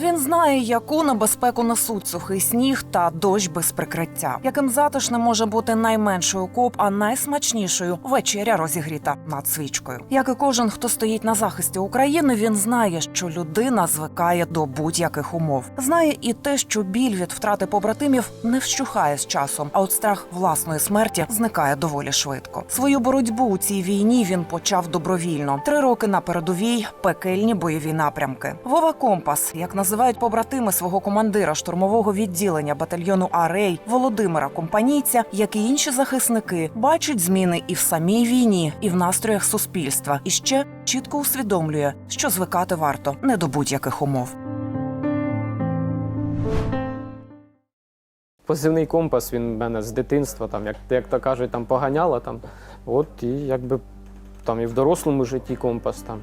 Він знає, яку небезпеку несуть сухий сніг та дощ без прикриття, яким затишним може бути найменший окоп, а найсмачнішою вечеря розігріта над свічкою. Як і кожен, хто стоїть на захисті України, він знає, що людина звикає до будь-яких умов. Знає і те, що біль від втрати побратимів не вщухає з часом, а от страх власної смерті зникає доволі швидко. Свою боротьбу у цій війні він почав добровільно. Три роки на передовій пекельні бойові напрямки. Вова Компас, як називають побратими свого командира штурмового відділення батальйону Арей Володимира Компанійця, як і інші захисники, бачить зміни і в самій війні, і в настроях суспільства, і ще чітко усвідомлює, що звикати варто не до будь-яких умов. Позивний компас він в мене з дитинства, там, як, як то кажуть, там поганяла. Там, от і якби там і в дорослому житті компас, там,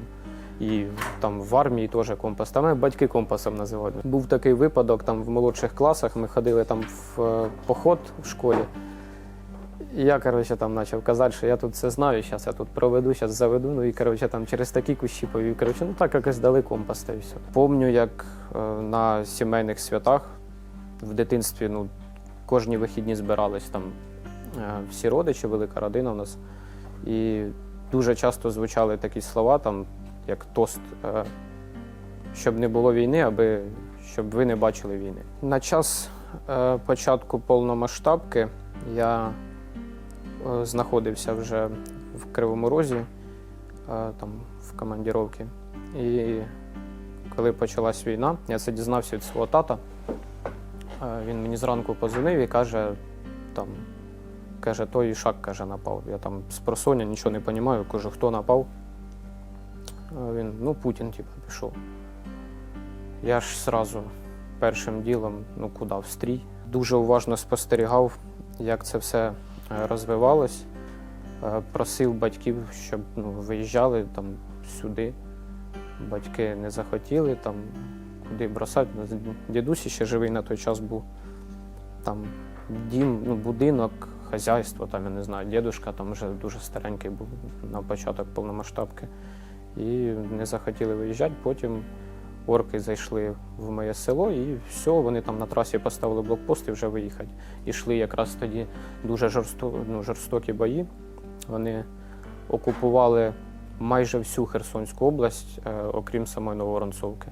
і там в армії теж компас. Там мене батьки компасом називають. Був такий випадок там в молодших класах. Ми ходили там в е, поход в школі. Я, коротше, там почав казати, що я тут все знаю, зараз я тут проведу, зараз заведу. Ну і коротше, там через такі кущі повів. Коротше, ну так якось дали компас та і все. Помню, як е, на сімейних святах в дитинстві, ну, кожні вихідні збирались там е, всі родичі, велика родина у нас. І дуже часто звучали такі слова, там, як тост, е, щоб не було війни, аби щоб ви не бачили війни. На час е, початку повномасштабки я е, знаходився вже в Кривому Розі, там в командіровці. І коли почалась війна, я це дізнався від свого тата. Він мені зранку позвонив і каже, там, каже, той ішак каже, напав. Я там з просоння нічого не розумію, кажу, хто напав. Він, ну, Путін, типу, пішов. Я ж зразу першим ділом, ну куди, в стрій. Дуже уважно спостерігав, як це все е, розвивалось. Е, Просив батьків, щоб ну, виїжджали там сюди. Батьки не захотіли там куди бросати. Дідусь ще живий на той час був. Там дім, ну, будинок, хазяйство, там, я не знаю, дідушка там вже дуже старенький був на початок повномасштабки. І не захотіли виїжджати. Потім орки зайшли в моє село, і все, вони там на трасі поставили блокпост і вже виїхати. І йшли якраз тоді дуже жорсто, ну, жорстокі бої. Вони окупували майже всю Херсонську область, е, окрім самої Нововоронцовки.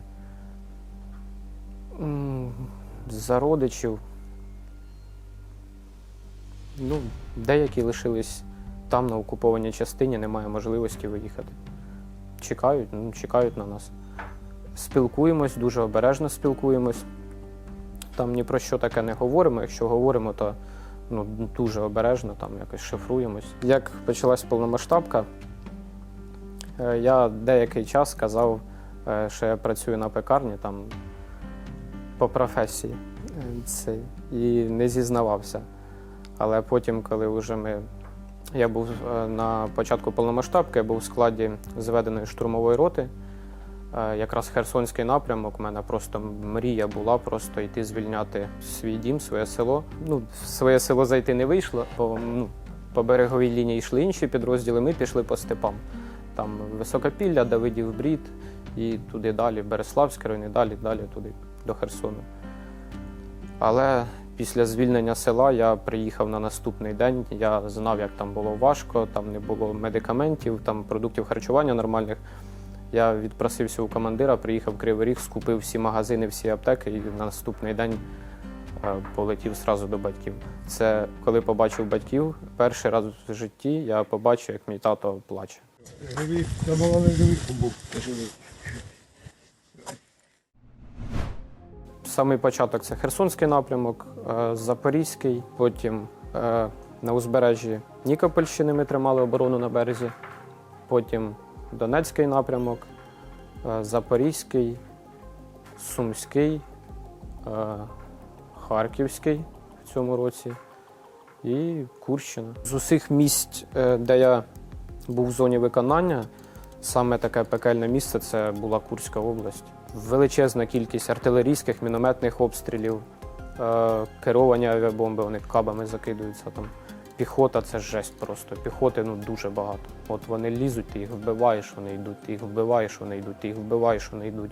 М, За родичів. Ну, деякі лишились там на окупованій частині, немає можливості виїхати. Чекають, ну, чекають на нас. Спілкуємось, дуже обережно спілкуємось. Там ні про що таке не говоримо. Якщо говоримо, то ну, дуже обережно, там якось шифруємось. Як почалась повномасштабка, е, я деякий час казав, е, що я працюю на пекарні там по професії е, це, і не зізнавався. Але потім, коли вже ми. Я був е, на початку повномасштабки, я був у складі зведеної штурмової роти. Е, Якраз Херсонський напрямок, у мене просто мрія була просто йти звільняти свій дім, своє село. Ну, в своє село зайти не вийшло, бо ну, по береговій лінії йшли інші підрозділи, ми пішли по степам. Там Високопілля, Давидів Брід і туди далі, Береславський район, і далі, далі туди, до Херсону. Але після звільнення села я приїхав на наступний день. Я знав, як там було важко, там не було медикаментів, там продуктів харчування нормальних. Я відпросився у командира, приїхав в Кривий Ріг, скупив всі магазини, всі аптеки і на наступний день е, полетів зразу до батьків. Це коли побачив батьків, перший раз в житті я побачив, як мій тато плаче. Живий, я мало не живий був. Живий. Самий початок це Херсонський напрямок, е, Запорізький, потім е, на узбережжі Нікопольщини ми тримали оборону на березі, потім Донецький напрямок, е, Запорізький, Сумський, Харківський в цьому році і Курщина. З усіх місць, де я був в зоні виконання, саме таке пекельне місце це була Курська область. Величезна кількість артилерійських, мінометних обстрілів, е, керовані авіабомби, вони кабами закидаються там. Піхота це жесть просто. Піхоти ну дуже багато. От вони лізуть, ти їх вбиваєш, вони йдуть, ти їх вбиваєш, вони йдуть, ти їх вбиваєш, вони йдуть.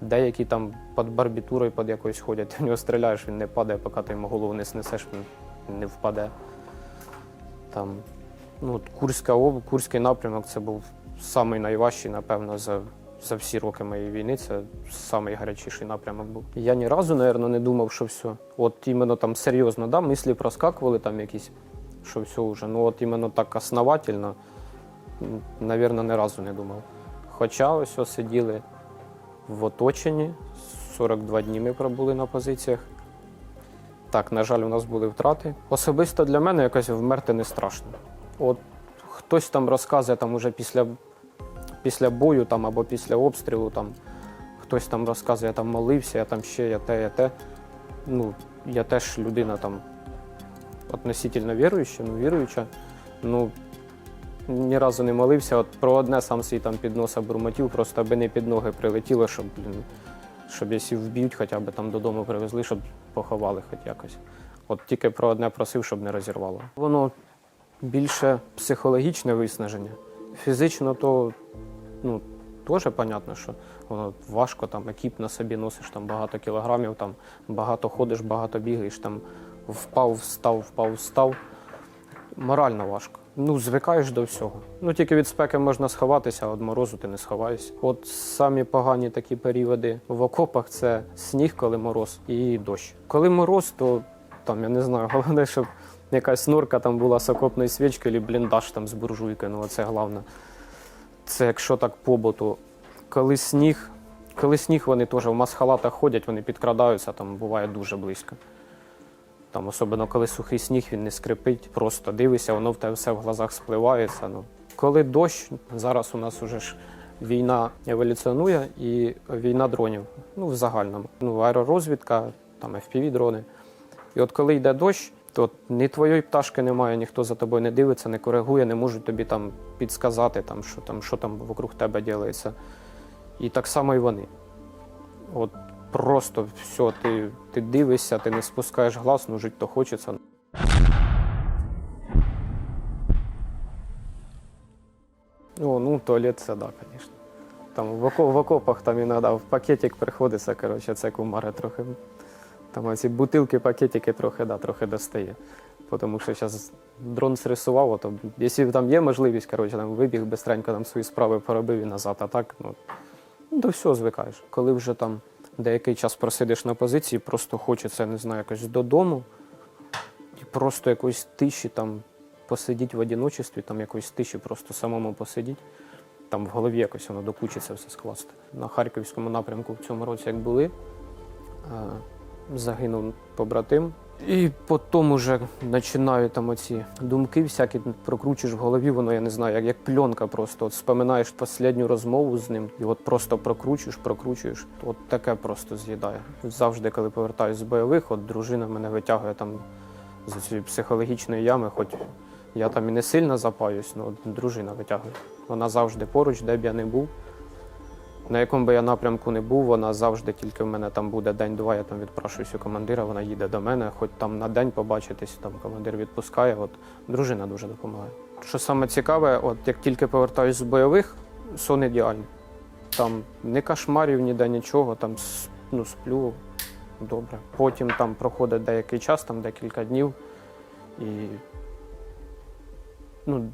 Деякі там під барбітурою під якоюсь ходять, ти в нього стріляєш, він не падає, поки ти йому голову не снесеш, він не впаде. Там, ну, Курська Курський напрямок це був самий найважчий, напевно, за, за всі роки моєї війни. Це самий гарячіший напрямок був. Я ні разу, напевно, не думав, що все. От іменно там серйозно, да, мислі проскакували там якісь, що все вже. Ну от іменно так основательно, напевно, ні разу не думав. Хоча ось сиділи в оточенні, 42 дні ми пробули на позиціях. Так, на жаль, у нас були втрати. Особисто для мене якось вмерти не страшно. От хтось там розказує там уже після, після бою там, або після обстрілу, там, хтось там розказує, я там молився, я там ще, я те, я те. Ну, я теж людина там относительно віруюча, ну, віруюча. Ну, ні разу не молився. От про одне сам свій там під носа бурмотів, просто аби не під ноги прилетіло, щоб, блін, щоб якщо вб'ють, хоча б там додому привезли, щоб поховали хоч якось. От тільки про одне просив, щоб не розірвало. Воно більше психологічне виснаження. Фізично то ну, теж понятно, що воно важко, там екіп на собі носиш там багато кілограмів, там багато ходиш, багато бігаєш, там впав, встав, впав, встав. Морально важко. Ну, звикаєш до всього. Ну, тільки від спеки можна сховатися, а від морозу ти не сховаєшся. От самі погані такі періоди в окопах це сніг, коли мороз, і дощ. Коли мороз, то там, я не знаю, головне, щоб якась норка там була з окопної свічки, або бліндаж там з буржуйки. Ну, це головне. Це якщо так побуту. Коли сніг, коли сніг, вони теж в масхалатах ходять, вони підкрадаються, там буває дуже близько. Там, особливо коли сухий сніг, він не скрипить, просто дивишся, воно в тебе все в глазах спливається. Ну. Коли дощ, зараз у нас уже ж війна еволюціонує і війна дронів. Ну, в загальному. Ну, аеророзвідка, там FPV-дрони. І от коли йде дощ, то ні твоєї пташки немає, ніхто за тобою не дивиться, не коригує, не можуть тобі там підсказати, там, що там, що там вокруг тебе ділається. І так само і вони. От просто все, ти, ти дивишся, ти не спускаєш глаз, ну жити то хочеться. О, ну, туалет це да, звісно. Там в, в окопах там іноді в пакетик приходиться, коротше, це кумари трохи. Там оці бутилки, пакетики трохи, да, трохи достає. Тому що зараз дрон срисував, то якщо там є можливість, коротше, там вибіг бистренько там свої справи поробив і назад, а так, ну, до всього звикаєш. Коли вже там деякий час просидиш на позиції, просто хочеться, не знаю, якось додому і просто якоїсь тиші там посидіти в одиночестві, там якоїсь тиші просто самому посидіти. Там в голові якось воно докучиться все скласти. На Харківському напрямку в цьому році, як були, е, загинув побратим. І потім вже починаю там оці думки всякі прокручуєш в голові, воно я не знаю, як, як пленка просто. От споминаєш останню розмову з ним, і от просто прокручуєш, прокручуєш. От таке просто з'їдає. Завжди, коли повертаюсь з бойових, от дружина мене витягує там з цієї психологічної ями, хоч я там і не сильно запаюсь, але от дружина витягує. Вона завжди поруч, де б я не був. На якому би я напрямку не був, вона завжди тільки в мене там буде день-два, я там відпрашуюсь у командира, вона їде до мене, хоч там на день побачитись, там командир відпускає. От дружина дуже допомагає. Що саме цікаве, от як тільки повертаюсь з бойових, сон ідеальний. Там не кошмарів, ніде нічого, там ну, сплю добре. Потім там проходить деякий час, там декілька днів. І ну,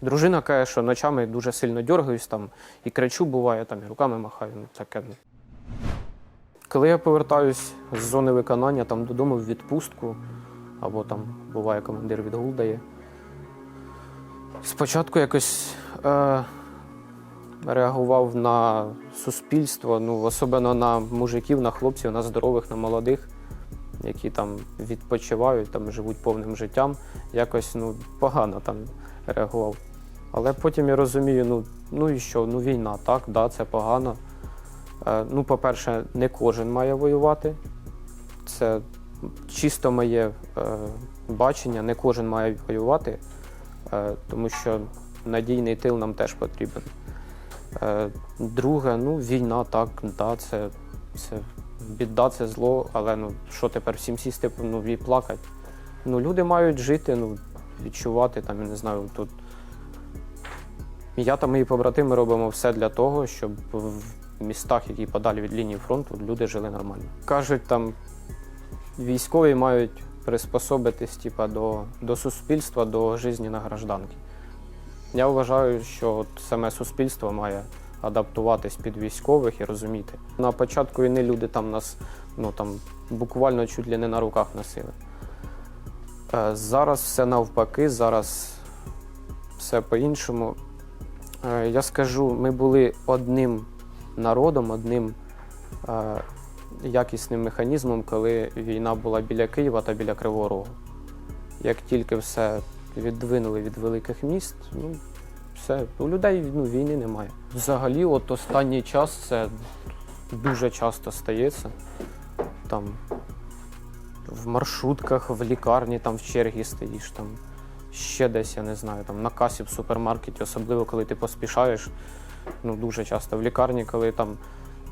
Дружина каже, що ночами дуже сильно дергаюсь там і кричу, буває, там, і руками махаю. Ну, таке. ну. Коли я повертаюсь з зони виконання там, додому в відпустку, або там буває командир відгул дає. Спочатку якось е, реагував на суспільство, ну, особливо на мужиків, на хлопців, на здорових, на молодих, які там відпочивають, там живуть повним життям. Якось ну, погано там реагував. Але потім я розумію, ну, ну і що, ну війна, так, да, це погано. Е, ну, по-перше, не кожен має воювати. Це чисто моє е, бачення, не кожен має воювати, е, тому що надійний тил нам теж потрібен. Е, друге, ну, війна, так, да, це, це біда, це зло, але ну, що тепер всім сісти ну, і плакати? Ну, люди мають жити, ну, відчувати, там, я не знаю, тут. Я та мої побратими робимо все для того, щоб в- містах, які подалі від лінії фронту, люди жили нормально. Кажуть, там військові мають приспособитись типа, до, до суспільства, до житті на гражданки. Я вважаю, що от саме суспільство має адаптуватись під військових і розуміти. На початку війни люди там нас ну, там, буквально чуть ли не на руках носили. Е, Зараз все навпаки, зараз все по-іншому. Е, Я скажу, ми були одним народом, одним е, якісним механізмом, коли війна була біля Києва та біля Кривого Рогу. Як тільки все віддвинули від великих міст, ну, все, у людей ну, війни немає. Взагалі, от останній час це дуже часто стається. Там в маршрутках, в лікарні, там в чергі стоїш, там ще десь, я не знаю, там на касі в супермаркеті, особливо коли ти поспішаєш. Ну, дуже часто в лікарні, коли там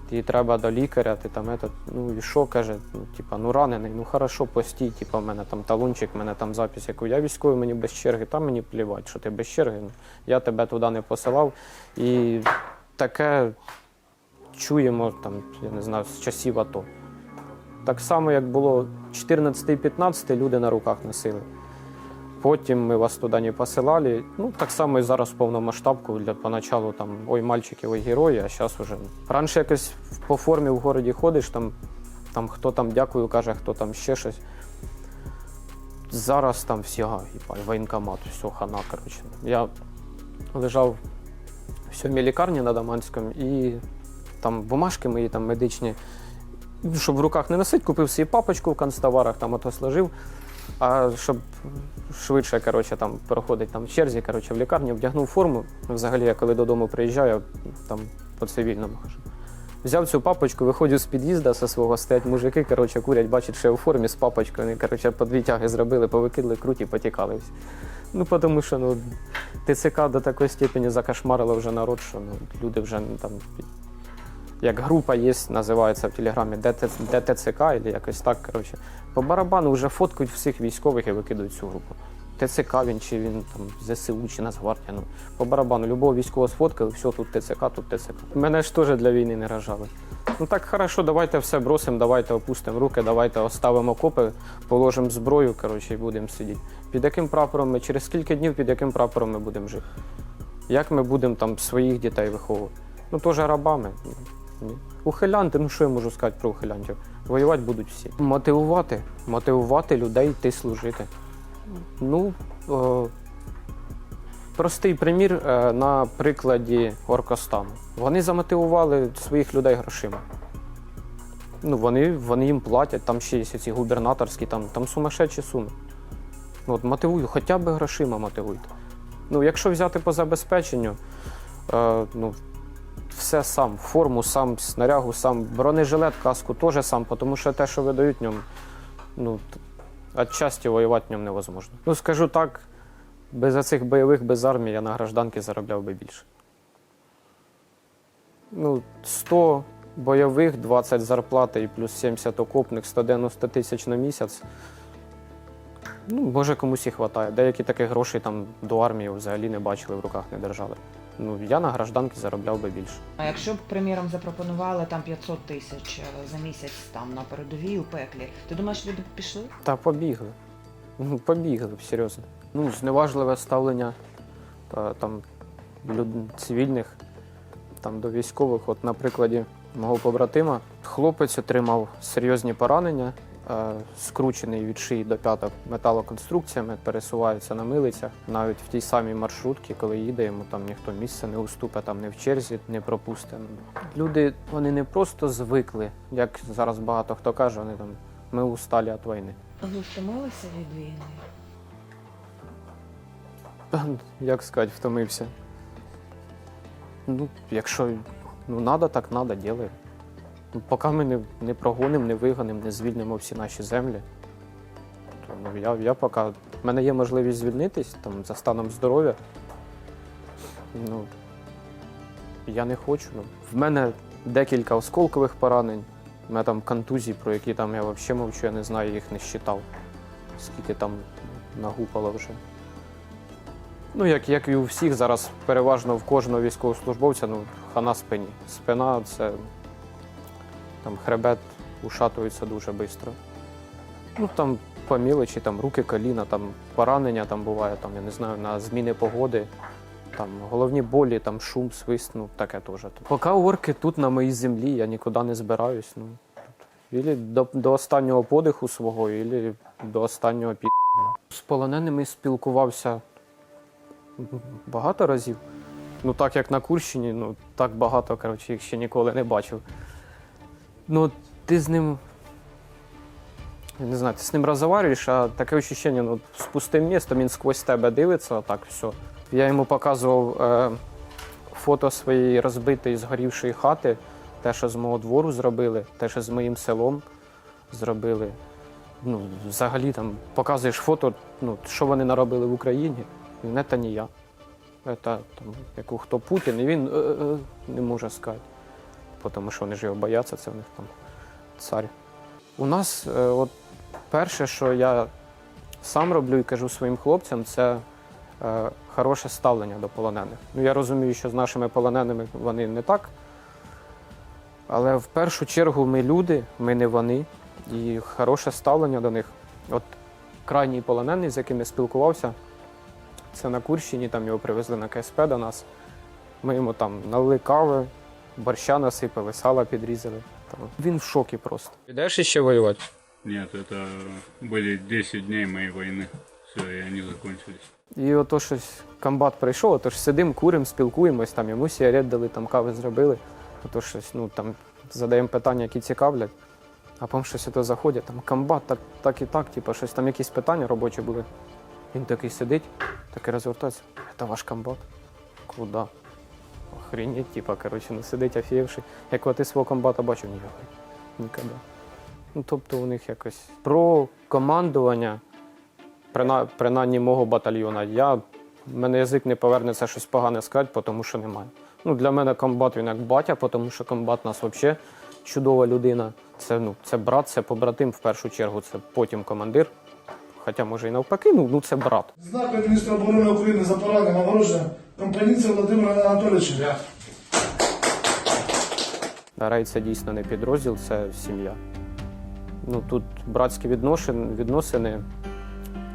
тобі треба до лікаря, ти там этот, ну і що каже, ну, типа, ну ранений, ну хорошо, постій, типа, в мене там талончик, в мене там запис, яку я військовий, мені без черги, там мені плівать, що ти без черги. Ну, я тебе туди не посилав. І таке чуємо там, я не знаю, з часів АТО. Так само, як було 14-15, люди на руках носили. Потім ми вас туди не посилали. Ну, так само і зараз повномасштабку для поначалу там ой, мальчики, ой, герої, а зараз вже. Раніше якось по формі в городі ходиш, там, там хто там дякую, каже, хто там ще щось. Зараз там всі га, воєнкомат, все, хана, коротше. Я лежав в сьомій лікарні на Даманському і там бумажки мої там медичні, ну, щоб в руках не носити, купив собі папочку в канцтоварах, там ото сложив. А щоб швидше коротше, там, проходить там, в черзі коротше, в лікарні, вдягнув форму. Взагалі, я коли додому приїжджаю, там по цивільному. Взяв цю папочку, виходжу з під'їзду зі свого, стоять мужики, коротше, курять, бачать, що я у формі з папочкою. Вони коротше, по дві тяги зробили, повикидали круті, потікали всі. Ну, тому що ну, ТЦК до такої степені закошмарило вже народ, що ну, люди вже ну, там. Як група є, називається в Телеграмі ДТ, ДТЦК, або якось так. Коротше. По барабану вже фоткають всіх військових і викидують цю групу. ТЦК він чи він там ЗСУ чи Нацгвардія. Ну, по барабану любого військового сфоткали, все, тут ТЦК, тут ТЦК. Мене ж теж для війни не рожали. Ну так хорошо, давайте все бросимо, давайте опустимо руки, давайте оставимо копи, положимо зброю, коротше, і будемо сидіти. Під яким прапором ми, через скільки днів під яким прапором ми будемо жити? Як ми будемо там своїх дітей виховувати? Ну теж рабами. Ухилянти, ну що я можу сказати про ухилянтів? Воювати будуть всі. Мотивувати, мотивувати людей йти служити. Ну, о, простий примір е, на прикладі Оркостану. Вони замотивували своїх людей грошима. Ну, вони, вони їм платять, там ще є ці губернаторські, там, там сумасшедші суми. Ну, от мотивую, хоча б грошима мотивуйте. Ну, якщо взяти по забезпеченню, е, ну, все сам, форму сам, снарягу сам, бронежилет, каску теж сам, тому що те, що видають ньому, ну, отчасті воювати ньому невозможно. Ну, скажу так, без цих бойових, без армії я на гражданки заробляв би більше. Ну, 100 бойових, 20 зарплати і плюс 70 окопних, 190 тисяч на місяць. Ну, може, комусь і вистачає. Деякі таких грошей там до армії взагалі не бачили, в руках не держали. Ну, я на гражданки заробляв би більше. А якщо б, приміром, запропонували там 500 тисяч е, за місяць там на передовій у пеклі, ти думаєш, люди б пішли? Та побігли. Ну, побігли, б, серйозно. Ну, зневажливе ставлення та, там, люд... цивільних там, до військових. От на прикладі мого побратима, хлопець отримав серйозні поранення, скручений від шиї до п'яток металоконструкціями, пересувається на милицях. Навіть в тій самій маршрутці, коли їде, йому там ніхто місце не уступить, там не в черзі, не пропустить. Люди вони не просто звикли, як зараз багато хто каже, вони там ми усталі від війни. Ви втомилися від війни? Як сказати, втомився. Ну, якщо ну, надо, так надо, ділай. Ну, поки ми не, не прогонимо, не вигонимо, не звільнимо всі наші землі, то ну, я, я поки. В мене є можливість звільнитись там, за станом здоров'я. Ну, я не хочу. Ну. В мене декілька осколкових поранень, в мене там контузії, про які там я взагалі мовчу, я не знаю, їх не считав. Скільки там нагупало вже. Ну, як, як і у всіх, зараз переважно в кожного військовослужбовця, ну, хана спині. Спина це там хребет ушатується дуже швидко. Ну там по мілочі, там руки, коліна, там поранення там буває, там, я не знаю, на зміни погоди, там головні болі, там шум, свист, ну таке теж. Поки орки тут на моїй землі, я нікуди не збираюсь. Ну, Ілі до, до останнього подиху свого, ілі до останнього пі. З полоненими спілкувався багато разів. Ну, так як на Курщині, ну так багато, коротше, їх ще ніколи не бачив. Ну, ти з ним. Я не знаю, ти з ним розговорюєш, а таке відчуття, ну, з пустим містом він сквозь тебе дивиться, так все. Я йому показував е, фото своєї розбитої, згорівшої хати, те, що з мого двору зробили, те, що з моїм селом зробили. Ну, взагалі там показуєш фото, ну, що вони наробили в Україні. Не та не я. Це там, яку хто Путін, і він е, е, не може сказати. Тому що вони ж його бояться, це в них там цар. У нас, е, от перше, що я сам роблю і кажу своїм хлопцям, це е, хороше ставлення до полонених. Ну, я розумію, що з нашими полоненими вони не так. Але в першу чергу ми люди, ми не вони, і хороше ставлення до них. От крайній полонений, з яким я спілкувався, це на Курщині, там його привезли на КСП до нас. Ми йому там налили кави, борща насипали, сала підрізали. Там. Він в шокі просто. Підеш іще воювати? Нет, это были 10 дней моей войны. Все, и они закончились. І ото щось комбат прийшов, ото ж сидимо, куримо, спілкуємось, там йому сігарет дали, там кави зробили. Ото щось, ну там задаємо питання, які цікавлять. А потім щось ото заходять, там комбат, так, так і так, типу, щось там якісь питання робочі були. Він такий сидить, такий розвертається. Це ваш комбат? Куда? Охренеть, типа, коротше, ну сидить офігівши. Як ти свого комбата бачив, ні, ніколи. Ну, тобто у них якось про командування, прина- принаймні мого батальйона, я, мене язик не повернеться щось погане сказати, тому що немає. Ну, для мене комбат він як батя, тому що комбат у нас взагалі чудова людина. Це, ну, це брат, це побратим в першу чергу, це потім командир. Хоча, може, і навпаки, ну, ну це брат. Знак міністра оборони України за поранення нагородження компанійця Володимира Анатолійовича. Рей це дійсно не підрозділ, це сім'я. Ну, тут братські відносини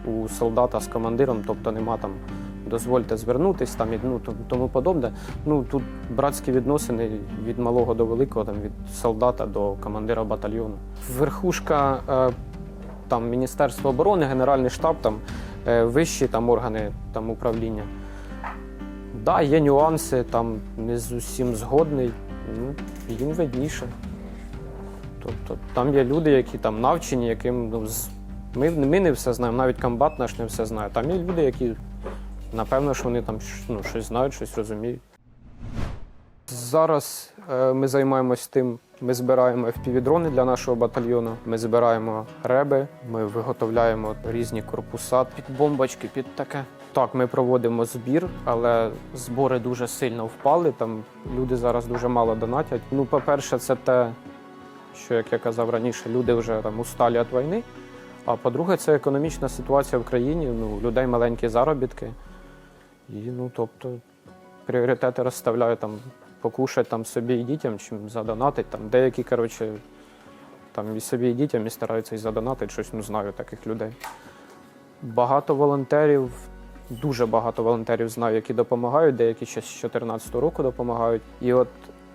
у солдата з командиром, тобто нема там дозвольте звернутись там і ну, тому подобне. Ну тут братські відносини від малого до великого, там від солдата до командира батальйону. Верхушка е, там Міністерство оборони, Генеральний штаб, там е, вищі там органи там управління. Да, є нюанси, там не з усім згодний. Ну, їм видніше. Тобто там є люди, які там навчені, яким ну, ми, ми не все знаємо, навіть комбат наш не все знає. Там є люди, які напевно, що вони там ну, щось знають, щось розуміють. Зараз е, ми займаємось тим, ми збираємо FPV-дрони для нашого батальйону, ми збираємо реби, ми виготовляємо різні корпуса під бомбочки, під таке. Так, ми проводимо збір, але збори дуже сильно впали. Там люди зараз дуже мало донатять. Ну, по-перше, це те, що, як я казав раніше, люди вже там усталі від війни. А по-друге, це економічна ситуація в країні. Ну, людей маленькі заробітки. І ну, тобто, пріоритети розставляю там покушати там собі і дітям, чим задонатить. Там деякі, коротше, там і собі і дітям і стараються і задонатити щось, ну знаю таких людей. Багато волонтерів, дуже багато волонтерів знаю, які допомагають, деякі ще з 2014 року допомагають. І от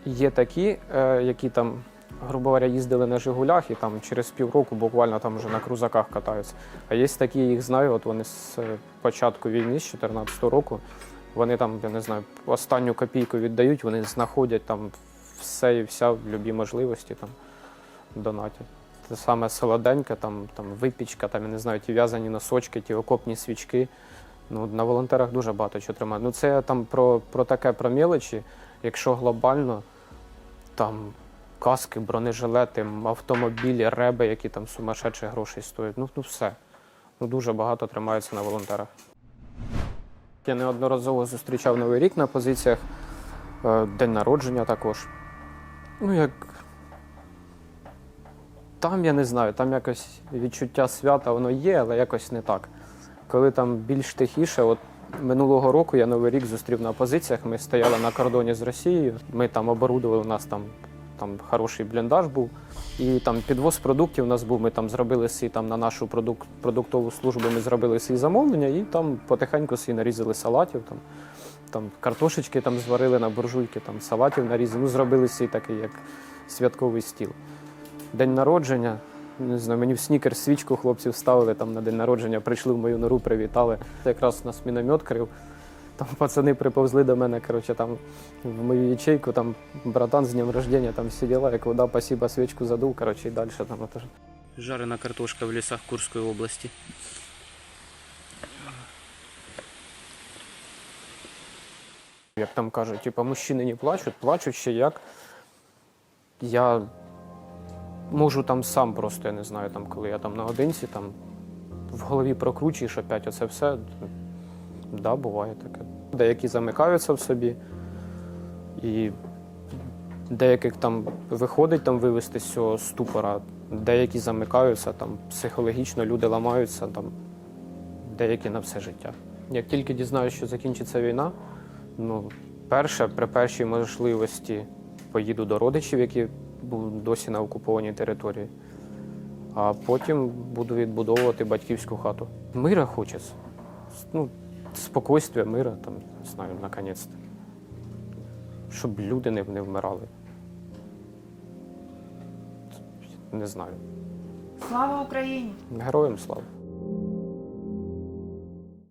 є такі, е, які там, грубо говоря, їздили на Жигулях і там через півроку буквально там вже на крузаках катаються. А є такі, їх знаю, от вони з е, початку війни, з 2014 року, вони там, я не знаю, останню копійку віддають, вони знаходять там все і вся в любі можливості там донатять. Те саме солоденьке, там, там випічка, там, я не знаю, ті в'язані носочки, ті окопні свічки. Ну, на волонтерах дуже багато чого тримає. Ну, це там про, про таке про мелочі. Якщо глобально, там каски, бронежилети, автомобілі, реби, які там сумасшедші грошей стоять. Ну, ну все. Ну, дуже багато тримається на волонтерах. Я неодноразово зустрічав Новий рік на позиціях, е, день народження також. Ну, як. Там я не знаю, там якось відчуття свята воно є, але якось не так. Коли там більш тихіше, от Минулого року я новий рік зустрів на позиціях. Ми стояли на кордоні з Росією. Ми там оборудували, у нас там, там хороший бліндаж був. І там підвоз продуктів у нас був. Ми там зробили свій там на нашу продук, продуктову службу. Ми зробили свій замовлення і там потихеньку свій нарізали салатів. Там, там картошечки там зварили на буржуйки, там салатів нарізали. Ну, зробили свій такий як святковий стіл. День народження. Не знаю, мені в снікер свічку хлопців ставили там на день народження, прийшли в мою нору, привітали. Це Якраз нас міномет крив. Там пацани приповзли до мене, коротше, там в мою ячейку, там братан з днем рождения, там всі діла, як вода, спасибо, свічку задув, коротше, і далі там. Это... Жарена картошка в лісах Курської області. Як там кажуть, типу, мужчини не плачуть, плачуть ще як. Я можу там сам просто, я не знаю, там, коли я там наодинці, там в голові прокручуєш опять оце все. Да, буває таке. Деякі замикаються в собі, і деяких там виходить там вивести з цього ступора, деякі замикаються, там психологічно люди ламаються, там, деякі на все життя. Як тільки дізнаюся, що закінчиться війна, ну, перше, при першій можливості поїду до родичів, які був досі на окупованій території. А потім буду відбудовувати батьківську хату. Мира хочеться. Ну, спокійствия, мира, там, не знаю, наконець-то. Щоб люди не, не вмирали. Не знаю. Слава Україні! Героям слава.